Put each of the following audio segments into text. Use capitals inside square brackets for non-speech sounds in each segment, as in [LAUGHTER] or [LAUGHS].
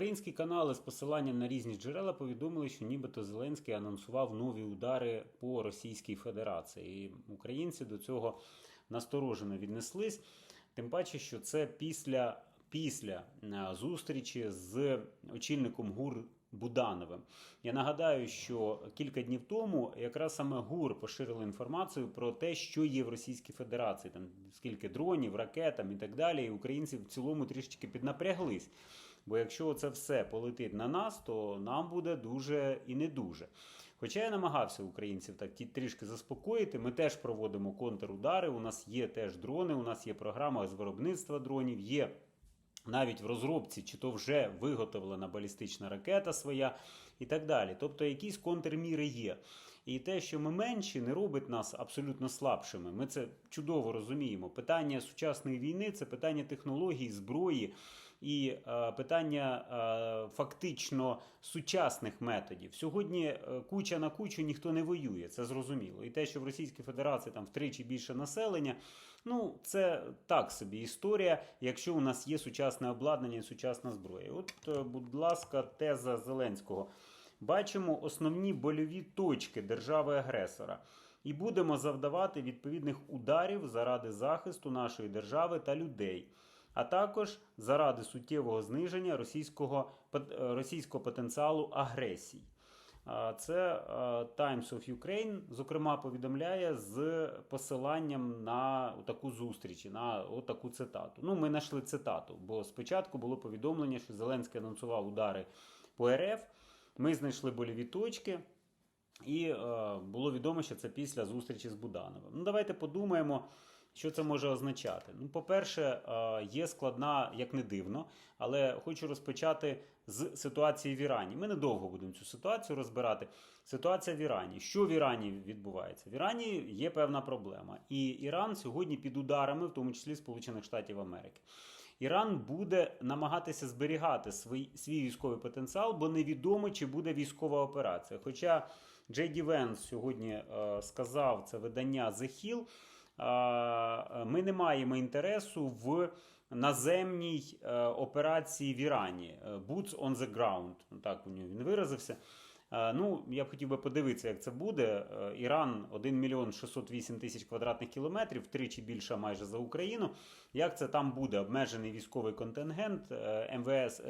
Українські канали з посиланням на різні джерела повідомили, що нібито Зеленський анонсував нові удари по Російській Федерації. І українці до цього насторожено віднеслись. Тим паче, що це після, після е, зустрічі з очільником ГУР Будановим. Я нагадаю, що кілька днів тому якраз саме ГУР поширили інформацію про те, що є в Російській Федерації, там скільки дронів, ракет там, і так далі. І українці в цілому трішечки піднапряглись. Бо якщо це все полетить на нас, то нам буде дуже і не дуже. Хоча я намагався українців так трішки заспокоїти, ми теж проводимо контрудари. У нас є теж дрони, у нас є програма з виробництва дронів, є навіть в розробці, чи то вже виготовлена балістична ракета своя і так далі. Тобто якісь контрміри є. І те, що ми менші, не робить нас абсолютно слабшими. Ми це чудово розуміємо. Питання сучасної війни це питання технологій, зброї і е, питання е, фактично сучасних методів. Сьогодні е, куча на кучу ніхто не воює, це зрозуміло. І те, що в Російській Федерації там втричі більше населення, ну це так собі історія, якщо у нас є сучасне обладнання і сучасна зброя. От, будь ласка, теза Зеленського. Бачимо основні больові точки держави-агресора. І будемо завдавати відповідних ударів заради захисту нашої держави та людей, а також заради суттєвого зниження російського, е, російського потенціалу агресій. Це е, Times of Ukraine, зокрема, повідомляє з посиланням на таку зустріч, на таку цитату. Ну, ми знайшли цитату, бо спочатку було повідомлення, що Зеленський анонсував удари по РФ. Ми знайшли больові точки, і е, було відомо, що це після зустрічі з Будановим. Ну, давайте подумаємо, що це може означати. Ну, по-перше, є складна, як не дивно, але хочу розпочати з ситуації в Ірані. Ми недовго будемо цю ситуацію розбирати. Ситуація в Ірані. Що в Ірані відбувається? В Ірані є певна проблема. І Іран сьогодні під ударами, в тому числі Сполучених Штатів Америки. Іран буде намагатися зберігати свій, свій військовий потенціал, бо невідомо, чи буде військова операція. Хоча Джей Ді Венс сьогодні е, сказав це видання The Hill, ми не маємо інтересу в наземній е, операції в Ірані. Е, Boots on the ground. Так у нього він виразився. Е, Ну, я б хотів би подивитися, як це буде. Іран 1 мільйон 608 тисяч квадратних кілометрів, втричі більше майже за Україну. Як це там буде? Обмежений військовий контингент МВС,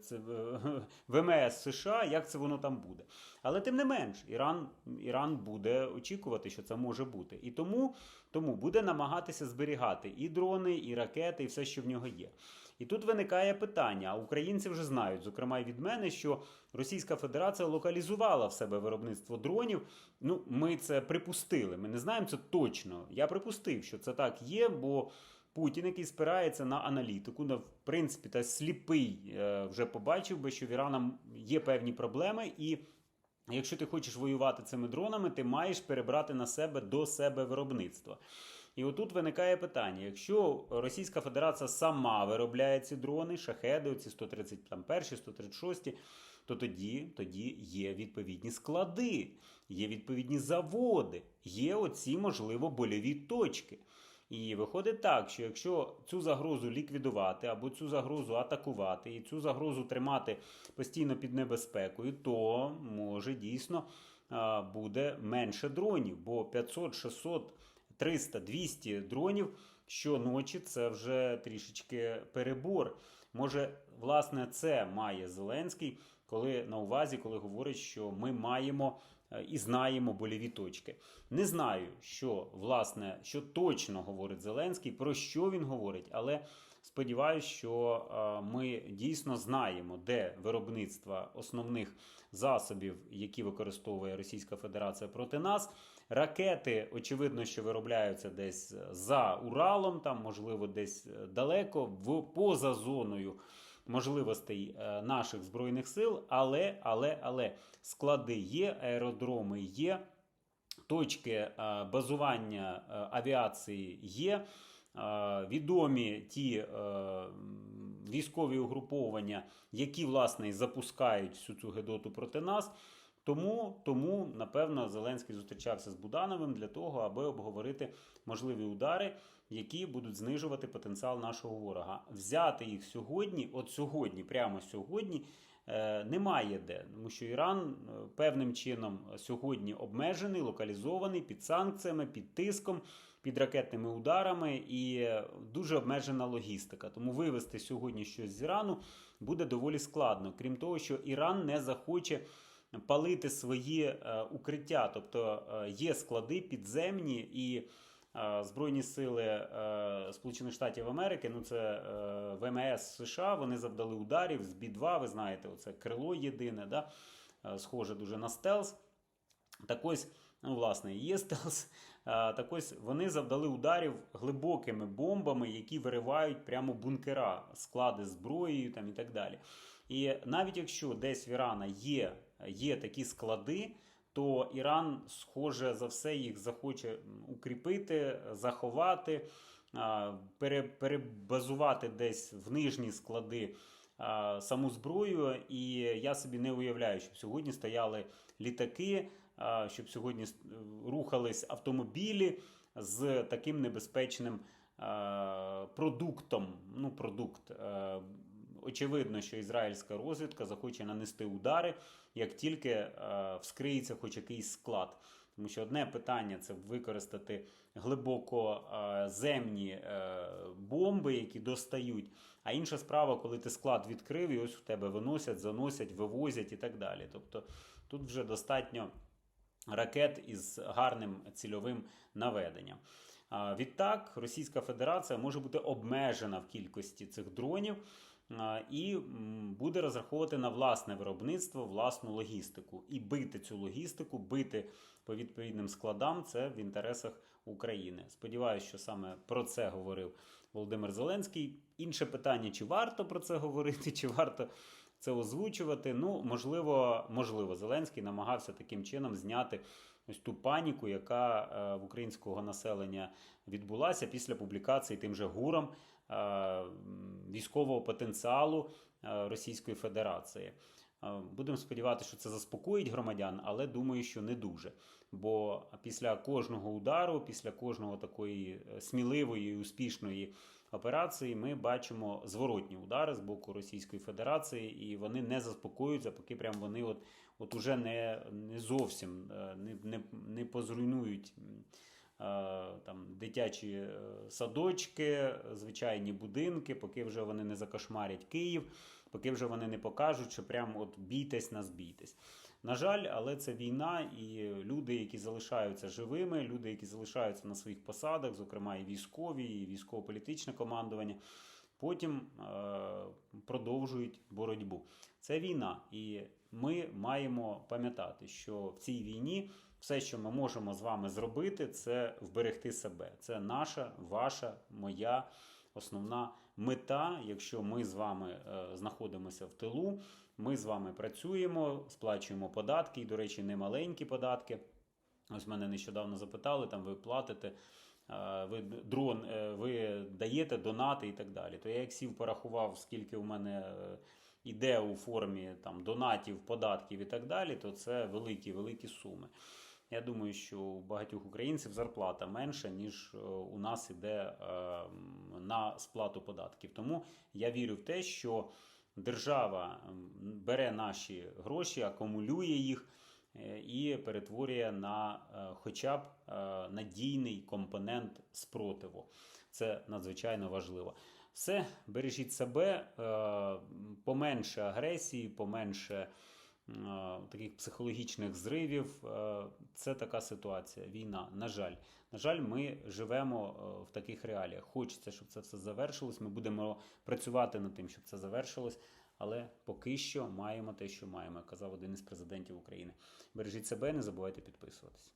це, [LAUGHS] ВМС США, як це воно там буде? Але тим не менш, Іран, Іран буде очікувати, що це може бути. І тому, тому буде намагатися зберігати і дрони, і ракети, і все, що в нього є. І тут виникає питання: а українці вже знають, зокрема і від мене, що Російська Федерація локалізувала в себе виробництво дронів. Ну, ми це припустили. Ми не знаємо це точно. Я припустив, що це так є, бо. Путін, який спирається на аналітику, на в принципі, та сліпий е, вже побачив би, що в Ірана є певні проблеми, і якщо ти хочеш воювати цими дронами, ти маєш перебрати на себе до себе виробництво. І отут виникає питання: якщо Російська Федерація сама виробляє ці дрони, шахеди, оці 131, 136, то тоді, тоді є відповідні склади, є відповідні заводи, є оці, можливо, больові точки. І виходить так, що якщо цю загрозу ліквідувати або цю загрозу атакувати і цю загрозу тримати постійно під небезпекою, то може дійсно буде менше дронів, бо 500, 600, 300, 200 дронів щоночі це вже трішечки перебор. Може, власне, це має Зеленський, коли на увазі, коли говорить, що ми маємо і знаємо больові точки. Не знаю, що власне, що точно говорить Зеленський, про що він говорить, але сподіваюся, що е, ми дійсно знаємо, де виробництво основних засобів, які використовує Російська Федерація проти нас. Ракети, очевидно, що виробляються десь за Уралом, там, можливо, десь далеко, в поза зоною можливостей е, наших збройних сил, але, але, але склади є, аеродроми є, точки е, базування е, авіації є. Відомі ті військові угруповання, які власне запускають всю цю гедоту проти нас. Тому, тому, напевно, Зеленський зустрічався з Будановим для того, аби обговорити можливі удари, які будуть знижувати потенціал нашого ворога. Взяти їх сьогодні, от сьогодні, прямо сьогодні, е, немає де, тому що Іран е, певним чином сьогодні обмежений, локалізований під санкціями, під тиском, під ракетними ударами і дуже обмежена логістика. Тому вивести сьогодні щось з Ірану буде доволі складно. Крім того, що Іран не захоче палити свої е, укриття, тобто е, є склади підземні і. е, Збройні сили Сполучених Штатів Америки, ну це ВМС США, вони завдали ударів з Бі-2, ви знаєте, оце крило єдине, да? схоже дуже на стелс. Так ось, ну, власне, є стелс. Так ось вони завдали ударів глибокими бомбами, які виривають прямо бункера, склади зброєю там, і так далі. І навіть якщо десь в Ірана є, є такі склади, то Іран, схоже за все, їх захоче укріпити, заховати, перебазувати десь в нижні склади саму зброю. І я собі не уявляю, щоб сьогодні стояли літаки, щоб сьогодні рухались автомобілі з таким небезпечним продуктом. Ну, продукт. Очевидно, що ізраїльська розвідка захоче нанести удари, як тільки е, вскриється хоч якийсь склад. Тому що одне питання це використати глибоко е, е, бомби, які достають. А інша справа, коли ти склад відкрив, і ось в тебе виносять, заносять, вивозять і так далі. Тобто тут вже достатньо ракет із гарним цільовим наведенням. Відтак, Російська Федерація може бути обмежена в кількості цих дронів і буде розраховувати на власне виробництво, власну логістику. І бити цю логістику, бити по відповідним складам це в інтересах України. Сподіваюся, що саме про це говорив Володимир Зеленський. Інше питання: чи варто про це говорити, чи варто це озвучувати. Ну, можливо, можливо, Зеленський намагався таким чином зняти ось ту паніку, яка е, в українського населення відбулася після публікації тим же гуром військового потенціалу е, Російської Федерації. Е, Будемо сподіватися, що це заспокоїть громадян, але думаю, що не дуже. Бо після кожного удару, після кожного такої е, сміливої і успішної операції, ми бачимо зворотні удари з боку Російської Федерації, і вони не заспокоюються, поки прям вони от, от уже не, не зовсім е, не, не, не позруйнують. Е, Там дитячі е, садочки, звичайні будинки, поки вже вони не закошмарять Київ, поки вже вони не покажуть, що прям от бійтесь нас бійтесь. На жаль, але це війна, і люди, які залишаються живими, люди, які залишаються на своїх посадах, зокрема і військові, і військово-політичне командування, потім е, продовжують боротьбу. Це війна, і ми маємо пам'ятати, що в цій війні все, що ми можемо з вами зробити, це вберегти себе. Це наша, ваша, моя основна мета. Якщо ми з вами е, знаходимося в тилу, ми з вами працюємо, сплачуємо податки, і, до речі, не маленькі податки. Ось мене нещодавно запитали, там ви платите. е, Ви дрон, е, ви даєте донати і так далі. То я як сів порахував, скільки у мене іде у формі там донатів, податків і так далі, то це великі, великі суми. Я думаю, що у багатьох українців зарплата менша, ніж е, у нас іде е, на сплату податків. Тому я вірю в те, що держава бере наші гроші, акумулює їх е, і перетворює на хоча б надійний компонент спротиву. Це надзвичайно важливо. Все, бережіть себе, поменше агресії, поменше таких психологічних зривів. Е, Це така ситуація, війна. На жаль, на жаль, ми живемо е, в таких реаліях. Хочеться, щоб це все завершилось. Ми будемо працювати над тим, щоб це завершилось. Але поки що маємо те, що маємо, казав один із президентів України. Бережіть себе, не забувайте підписуватись.